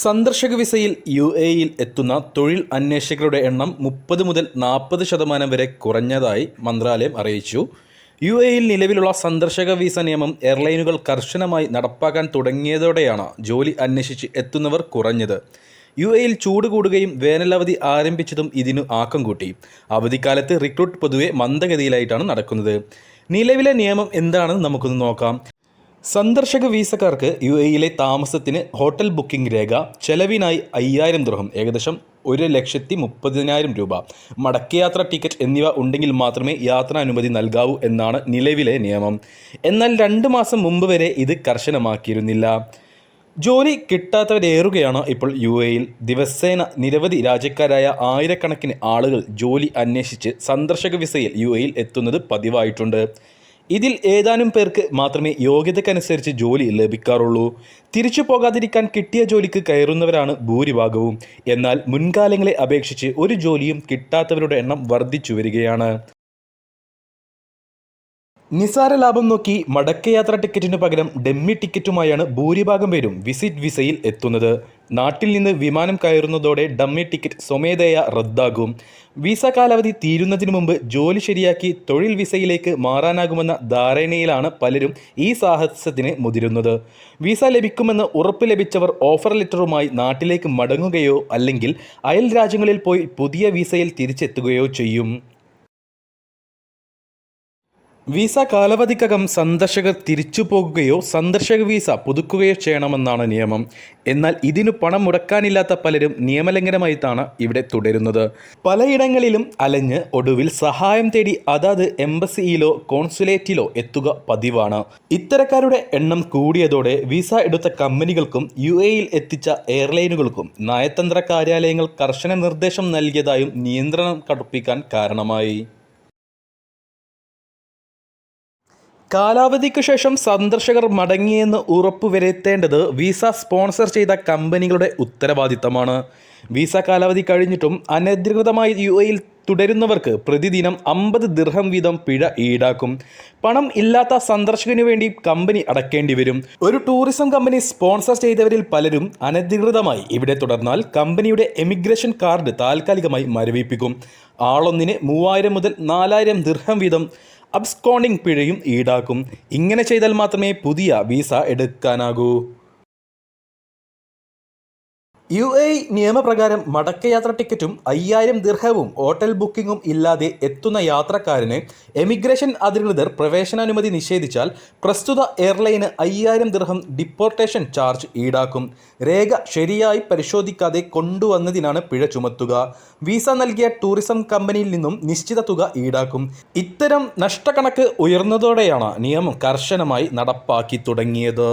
സന്ദർശക വിസയിൽ യു എയിൽ എത്തുന്ന തൊഴിൽ അന്വേഷകരുടെ എണ്ണം മുപ്പത് മുതൽ നാൽപ്പത് ശതമാനം വരെ കുറഞ്ഞതായി മന്ത്രാലയം അറിയിച്ചു. യു എയിൽ നിലവിലുള്ള സന്ദർശക വിസ നിയമം എയർലൈനുകൾ കർശനമായി നടപ്പാക്കാൻ തുടങ്ങിയതോടെയാണ് ജോലി അന്വേഷിച്ച് എത്തുന്നവർ കുറഞ്ഞത്. യു എയിൽ ചൂട് കൂടുകയും വേനലവധി ആരംഭിച്ചതും ഇതിനു ആക്കം കൂട്ടി. അവധിക്കാലത്ത് റിക്രൂട്ട് പൊതുവെ മന്ദഗതിയിലായിട്ടാണ് നടക്കുന്നത്. നിലവിലെ നിയമം എന്താണെന്ന് നമുക്കൊന്ന് നോക്കാം. സന്ദർശക വീസക്കാർക്ക് യു എയിലെ താമസത്തിന് ഹോട്ടൽ ബുക്കിംഗ് രേഖ ചെലവിനായി അയ്യായിരം ദൃഹം ഏകദേശം ഒരു ലക്ഷത്തി മുപ്പതിനായിരം രൂപ മടക്കയാത്ര ടിക്കറ്റ് എന്നിവ ഉണ്ടെങ്കിൽ മാത്രമേ യാത്രാനുമതി നൽകാവൂ എന്നാണ് നിലവിലെ നിയമം. എന്നാൽ രണ്ട് മാസം മുമ്പ് വരെ ഇത് കർശനമാക്കിയിരുന്നില്ല. ജോലി കിട്ടാത്തവരേറുകയാണ് ഇപ്പോൾ യു എയിൽ ദിവസേന നിരവധി രാജ്യക്കാരായ ആയിരക്കണക്കിന് ആളുകൾ ജോലി അന്വേഷിച്ച് സന്ദർശക വിസയിൽ യു എയിൽ എത്തുന്നത് പതിവായിട്ടുണ്ട്. ഇതിൽ ഏതാനും പേർക്ക് മാത്രമേ യോഗ്യതക്കനുസരിച്ച് ജോലി ലഭിക്കാറുള്ളൂ. തിരിച്ചു പോകാതിരിക്കാൻ കിട്ടിയ ജോലിക്ക് കയറുന്നവരാണ് ഭൂരിഭാഗവും. എന്നാൽ മുൻകാലങ്ങളെ അപേക്ഷിച്ച് ഒരു ജോലിയും കിട്ടാത്തവരുടെ എണ്ണം വർദ്ധിച്ചു വരികയാണ്. നിസാര ലാഭം നോക്കി മടക്കയാത്ര ടിക്കറ്റിനു പകരം ഡെമ്മി ടിക്കറ്റുമായാണ് ഭൂരിഭാഗം പേരും വിസിറ്റ് വിസയിൽ എത്തുന്നത്. നാട്ടിൽ നിന്ന് വിമാനം കയറുന്നതോടെ ഡമ്മി ടിക്കറ്റ് സ്വമേധയ റദ്ദാകും. വിസ കാലാവധി തീരുന്നതിന് മുമ്പ് ജോലി ശരിയാക്കി തൊഴിൽ വിസയിലേക്ക് മാറാനാകുമെന്ന ധാരണയിലാണ് പലരും ഈ സാഹസത്തിന് മുതിരുന്നത്. വിസ ലഭിക്കുമെന്ന് ഉറപ്പ് ലഭിച്ചവർ ഓഫർ ലെറ്ററുമായി നാട്ടിലേക്ക് മടങ്ങുകയോ അല്ലെങ്കിൽ അയൽ രാജ്യങ്ങളിൽ പോയി പുതിയ വിസയിൽ തിരിച്ചെത്തുകയോ ചെയ്യും. വിസ കാലാവധിക്കകം സന്ദർശകർ തിരിച്ചു പോകുകയോ സന്ദർശക വിസ പുതുക്കുകയോ ചെയ്യണമെന്നാണ് നിയമം. എന്നാൽ ഇതിനു പണം മുടക്കാനില്ലാത്ത പലരും നിയമലംഘനമായിട്ടാണ് ഇവിടെ തുടരുന്നത്. പലയിടങ്ങളിലും അലഞ്ഞ് ഒടുവിൽ സഹായം തേടി അതാത് എംബസിയിലോ കോൺസുലേറ്റിലോ എത്തുക പതിവാണ്. ഇത്തരക്കാരുടെ എണ്ണം കൂടിയതോടെ വിസ എടുത്ത കമ്പനികൾക്കും യു എയിൽ എത്തിച്ച എയർലൈനുകൾക്കും നയതന്ത്ര കാര്യാലയങ്ങൾ കർശന നിർദ്ദേശം നൽകിയതായും നിയന്ത്രണം കടുപ്പിക്കാൻ കാരണമായി. കാലാവധിക്ക് ശേഷം സന്ദർശകർ മടങ്ങിയെന്ന് ഉറപ്പുവരുത്തേണ്ടത് വിസ സ്പോൺസർ ചെയ്ത കമ്പനികളുടെ ഉത്തരവാദിത്തമാണ്. വിസ കാലാവധി കഴിഞ്ഞിട്ടും അനധികൃതമായി യു എയിൽ തുടരുന്നവർക്ക് പ്രതിദിനം അമ്പത് ദിർഹം വീതം പിഴ ഈടാക്കും. പണം ഇല്ലാത്ത സന്ദർശകന് വേണ്ടി കമ്പനി അടക്കേണ്ടി വരും. ഒരു ടൂറിസം കമ്പനി സ്പോൺസർ ചെയ്തവരിൽ പലരും അനധികൃതമായി ഇവിടെ തുടർന്നാൽ കമ്പനിയുടെ എമിഗ്രേഷൻ കാർഡ് താൽക്കാലികമായി മരവിപ്പിക്കും. ആളൊന്നിന് മൂവായിരം മുതൽ നാലായിരം ദിർഹം വീതം അബ്സ്കോണ്ടിംഗ് പിഴയും ഈടാക്കും. ഇങ്ങനെ ചെയ്താൽ മാത്രമേ പുതിയ വിസ എടുക്കാനാകൂ. യു എ നിയമപ്രകാരം മടക്കയാത്ര ടിക്കറ്റും അയ്യായിരം ദീർഘവും ഹോട്ടൽ ബുക്കിംഗും ഇല്ലാതെ എത്തുന്ന യാത്രക്കാരന് എമിഗ്രേഷൻ അധികൃതർ പ്രവേശനാനുമതി നിഷേധിച്ചാൽ പ്രസ്തുത എയർലൈന് അയ്യായിരം ദീർഘം ഡിപ്പോർട്ടേഷൻ ചാർജ് ഈടാക്കും. രേഖ ശരിയായി പരിശോധിക്കാതെ കൊണ്ടുവന്നതിനാണ് പിഴ ചുമത്തുക. വിസ നൽകിയ ടൂറിസം കമ്പനിയിൽ നിന്നും നിശ്ചിത തുക ഈടാക്കും. ഇത്തരം നഷ്ടക്കണക്ക് ഉയർന്നതോടെയാണ് നിയമം കർശനമായി നടപ്പാക്കി തുടങ്ങിയത്.